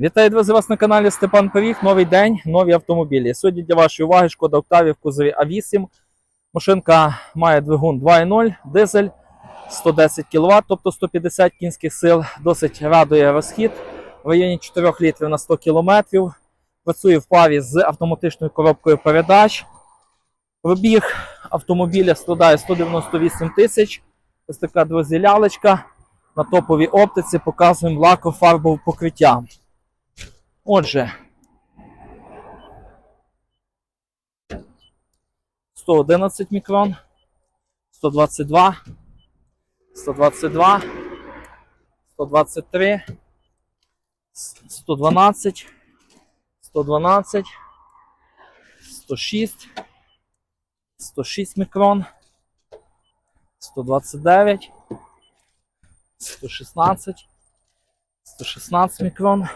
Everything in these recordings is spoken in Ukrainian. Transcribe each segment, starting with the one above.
Вітаю друзі, вас на каналі Степан Пиріг. Новий день, нові автомобілі. Сьогодні для вашої уваги шкода Октаві в кузові А8. Машинка має двигун 2.0, дизель 110 кВт, тобто 150 кінських сил. Досить радує розхід в районі 4 літрів на 100 км. Працює в парі з автоматичною коробкою передач. Пробіг автомобіля складає 198 тисяч. Ось така друзі лялечка. На топовій оптиці показуємо лакофарбове покриття. Отже, 111 мікрон, 122, 122, 123, 112, 112, 106, 106 мікрон, 129, 116, 116 мікрон.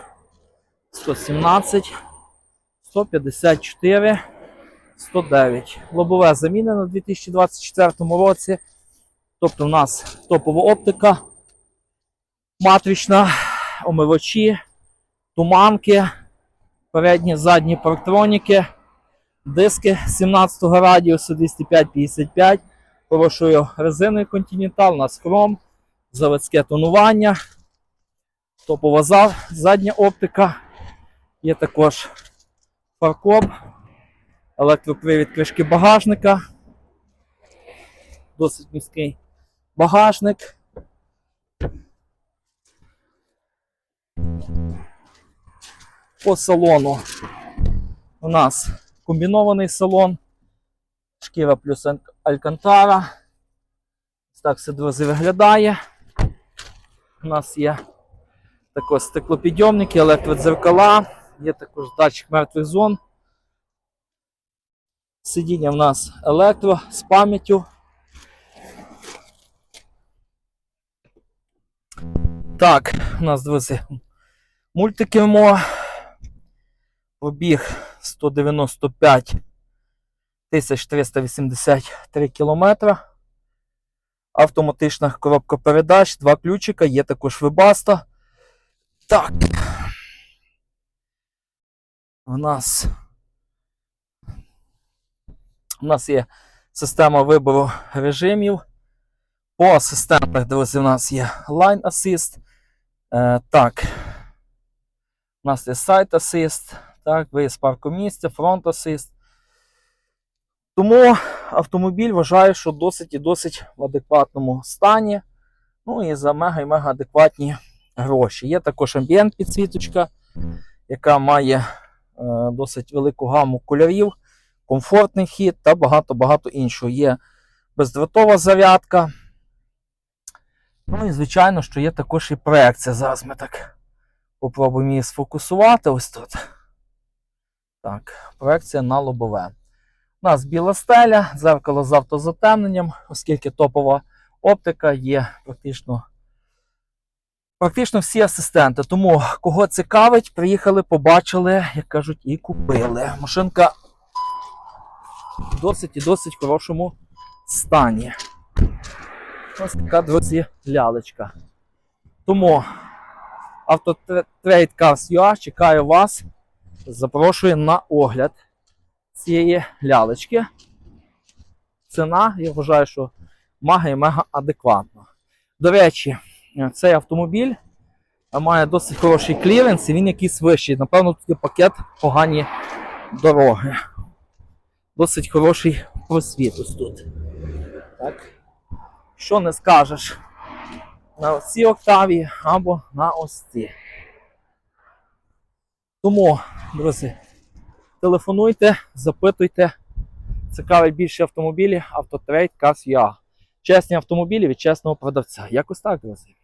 117, 154, 109. Лобове замінено у 2024 році. Тобто в нас топова оптика, матрична, омивачі, туманки, передні, задні парктроніки, диски 17-го радіусу 205-55. Хорошою резиною Continental, у нас хром, заводське тонування, топова за- задня оптика. Є також фаркоп, електропривід кришки багажника, досить міський багажник. По салону у нас комбінований салон, шкіра плюс Алькантара. Так все друзі виглядає. У нас є також стеклопідйомники, електродзеркала, є також датчик мертвих зон. Сидіння в нас електро з пам'яттю. Так, у нас, друзі, мультикермо. Пробіг 195 383 кілометра. Автоматична коробка передач, два ключика, є також вебаста. Так. У нас. У нас є система вибору режимів. По асистентах, друзі, у нас є Line Assist. Е, так. У нас є Site Assist. Так, виїзд парку місця, Front Assist. Тому автомобіль вважаю, що досить і досить в адекватному стані. Ну і за мега і мега адекватні гроші. Є також амбієнт підсвіточка, яка має досить велику гаму кольорів, комфортний хід та багато-багато іншого. Є бездротова зарядка. Ну і звичайно, що є також і проекція. Зараз ми так попробуємо її сфокусувати ось тут. Так, проекція на лобове. У нас біла стеля, дзеркало з автозатемненням, оскільки топова оптика є практично Практично всі асистенти. Тому кого цікавить, приїхали, побачили, як кажуть, і купили. Машинка в досить і досить хорошому стані. Ось така, друзі, лялечка. Тому Автотрейд Cars UA чекає вас. Запрошує на огляд цієї лялечки. Ціна, я вважаю, що мага і мега адекватна. До речі, цей автомобіль має досить хороший кліренс і він якийсь вищий. Напевно, тут є пакет погані дороги. Досить хороший просвіт ось тут. Так. Що не скажеш на цій октаві або на ось ці. Тому, друзі, телефонуйте, запитуйте. Цікаві більше автомобілі, автотрейд, Cars.ua. Чесні автомобілі від чесного продавця. Якось так, друзі.